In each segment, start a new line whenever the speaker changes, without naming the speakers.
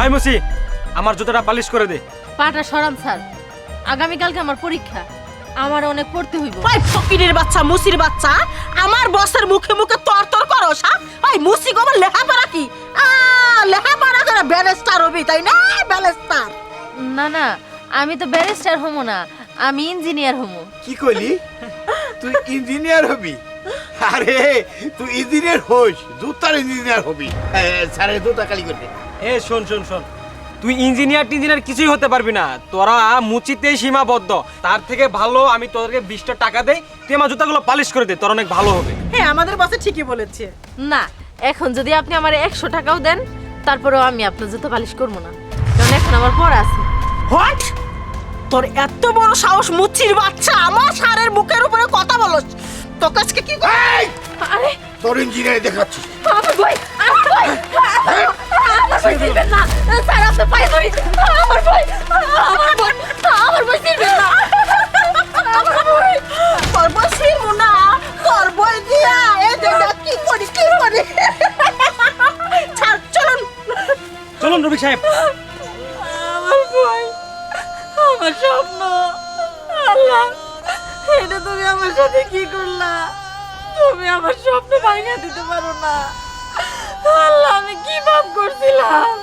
I মুসি আমার জুতোটা polish করে দে।
পাটা সরান স্যার। আগামীকালকে আমার পরীক্ষা। আমার অনেক পড়তে হইব।
ওই ফকিরের বাচ্চা মুসির বাচ্চা আমার বসের মুখে মুখে তর তর করস হ্যাঁ? ওই মুসি গোবর লেখাপড়া কি? আ লেখাপড়া করে ব্যারিস্টার হবি তাই না? ব্যারিস্টার।
না না আমি তো ব্যারিস্টার হমো না আমি ইঞ্জিনিয়ার হমো
কি কইলি? তুই ইঞ্জিনিয়ার হবি? আরে তুই ইঞ্জিনিয়ার হোস জুতার ইঞ্জিনিয়ার হবি। স্যারে জুতা কালি করবে।
এ শোন শোন শোন। তুই ইঞ্জিনিয়ার টিঞ্জিনিয়ার কিছুই হতে পারবি না। তোরা মুচিতেই সীমাবদ্ধ। তার থেকে ভালো আমি তোদেরকে বিশটা টাকা দেই তুই আমার জুতাগুলো পালিশ করে দে তোর অনেক ভালো হবে।
হ্যাঁ আমাদের বসে ঠিকই বলেছে।
না এখন যদি আপনি আমার একশো টাকাও দেন তারপরেও আমি আপনার জুতো পালিশ করব না। কারণ এখন আমার পর আছে।
হোয়াট তোর এত বড় সাহস মুচির বাচ্চা আমার
তোর ইঞ্জিনিয়ার দেখাচ্ছি
আমার ভাই আমার ভাই আমার ভাই দিবেন না। স্যার আপনি পায়ে ধরি আমার ভাই আমার ভাই আমার ভাই দিবেন না। আমার ভাই
তোর বসি মুনা তোর বই দিয়া এই দেখা কি করি কি করি? ছাড় চলুন।
চলুন রবি সাহেব।
আমার ভাই আমার স্বপ্ন। আল্লাহ এটা তুমি আমার সাথে কি করলা? তুমি আমার স্বপ্ন ভাঙা দিতে পারো না। আল্লাহ আমি কি পাপ করছিলাম?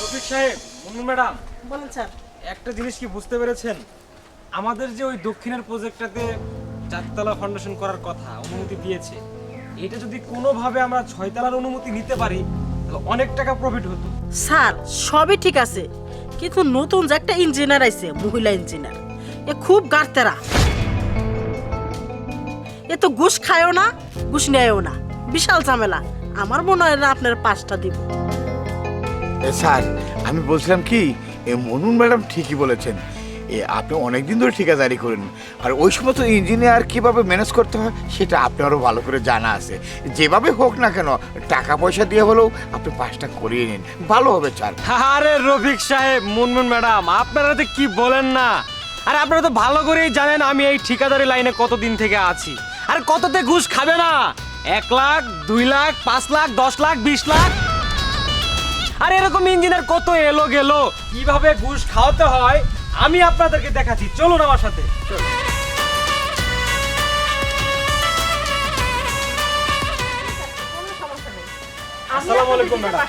রফিক সাহেব মুন্নু ম্যাডাম।
বলেন স্যার।
একটা জিনিস কি বুঝতে পেরেছেন? আমাদের যে ওই দক্ষিণের প্রজেক্টটাতে চারতলা ফাউন্ডেশন করার কথা অনুমতি দিয়েছে এটা যদি কোনোভাবে আমরা ছয়তলার অনুমতি নিতে পারি তাহলে অনেক টাকা প্রফিট হতো।
স্যার সবই ঠিক আছে। কিন্তু নতুন যে একটা ইঞ্জিনিয়ার আইছে, মহিলা ইঞ্জিনিয়ার। এ খুব গাড়তেরা এ তো ঘুষ খায়ও না, ঘুষ নেয়ও না। বিশাল ঝামেলা। আমার মনে হয় না আপনার পাঁচটা দিব।
স্যার, আমি বলছিলাম কি, এ মনুন ম্যাডাম ঠিকই বলেছেন। এ, আপনি অনেকদিন ধরে ঠিকাদারি করেন। আর ওই সমস্ত ইঞ্জিনিয়ার কীভাবে ম্যানেজ করতে হয়, সেটা আপনারও ভালো করে জানা আছে। যেভাবে হোক না কেন, টাকা পয়সা দিয়ে হলেও আপনি পাঁচটা করিয়ে নিন। ভালো হবে স্যার
আরে রফিক সাহেব, মুনমুন ম্যাডাম, আপনারা তো কি বলেন না? আর আপনারা তো ভালো করেই জানেন আমি এই ঠিকাদারি লাইনে কতদিন থেকে আছি। আর কততে ঘুষ খাবে না? এক লাখ, দুই লাখ, পাঁচ লাখ, দশ লাখ, বিশ লাখ? আর এরকম ইঞ্জিনিয়ার কত এলো গেলো? কীভাবে ঘুষ খাওয়াতে হয়? আমি আপনাদেরকে দেখাচ্ছি। চলুন আমার সাথে। আসসালামু আলাইকুম ম্যাডাম।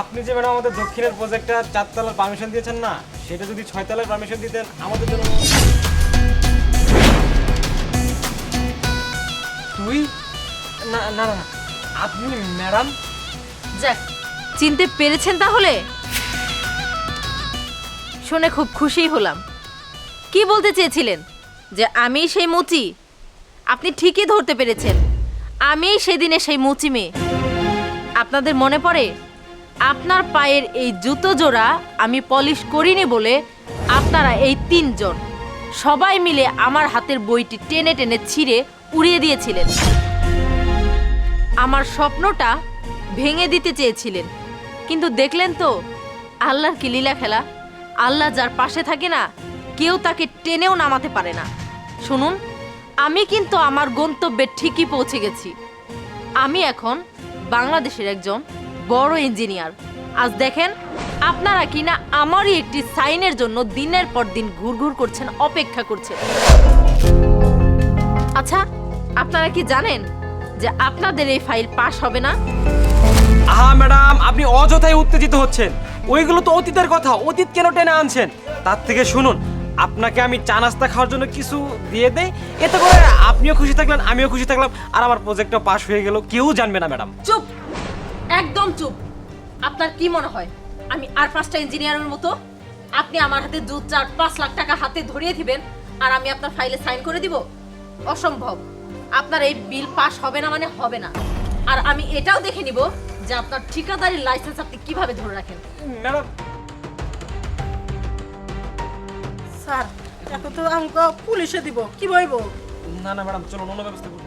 আপনি যে ম্যাডাম আমাদের দক্ষিণের প্রজেক্টটা চারতলার পারমিশন দিয়েছেন না সেটা যদি ছয়তলার পারমিশন দিতেন আমাদের জন্য তুই? না না না না। আপনি ম্যাডাম
যাক চিনতে পেরেছেন তাহলে? শুনে খুব খুশি হলাম। কি বলতে চেয়েছিলেন? যে আমি সেই মুচি। আপনি ঠিকই ধরতে পেরেছেন। আমি সেদিনে সেই মুচি মেয়ে। আপনাদের মনে পড়ে? আপনার পায়ের এই জুতো জোড়া আমি পলিশ করিনি বলে আপনারা এই তিনজন সবাই মিলে আমার হাতের বইটি টেনে টেনে ছিঁড়ে উড়িয়ে দিয়েছিলেন। আমার স্বপ্নটা ভেঙে দিতে চেয়েছিলেন। কিন্তু দেখলেন তো, আল্লাহর কি লীলা খেলা? আল্লাহ যার পাশে থাকে না, কেউ তাকে টেনেও নামাতে পারে না। শুনুন, আমি কিন্তু আমার গন্তব্যে ঠিকই পৌঁছে গেছি। আমি এখন বাংলাদেশের একজন বড় ইঞ্জিনিয়ার। আজ দেখেন, আপনারা কিনা আমারই একটি সাইনের জন্য দিনের পর দিন ঘুরঘুর করছেন, অপেক্ষা করছেন। আচ্ছা আপনারা কি জানেন যে আপনাদের এই ফাইল পাস হবে না?
আহা, ম্যাডাম, আপনি অযথাই উত্তেজিত হচ্ছেন। ওইগুলো তো অতীতের কথা, অতীত কেন টেনে আনছেন? তার থেকে শুনুন, আপনাকে আমি চা নাস্তা খাওয়ার জন্য কিছু দিয়ে দেই, এতে করে আপনিও খুশি থাকলেন, আমিও খুশি থাকলাম, আর আমার প্রজেক্টটা পাশ হয়ে গেল, কেউ জানবে না ম্যাডাম
চুপ, একদম চুপ। আপনার কি মনে হয়, আমি আর পাঁচটা ইঞ্জিনিয়ারের মতো? আপনি আমার হাতে দু চার পাঁচ লাখ টাকা হাতে ধরিয়ে দিবেন, আর আমি আপনার ফাইলে সাইন করে দিব? অসম্ভব। আপনার এই বিল পাস হবে না মানে হবে না। আর আমি এটাও দেখে নিব যে আপনার ঠিকাদারি লাইসেন্স আপনি কীভাবে ধরে রাখেন?
ম্যাডাম।
স্যার এখন তো আমাকে পুলিশে দিব কি বলব?
না না ম্যাডাম চলুন অন্য ব্যবস্থা করুন।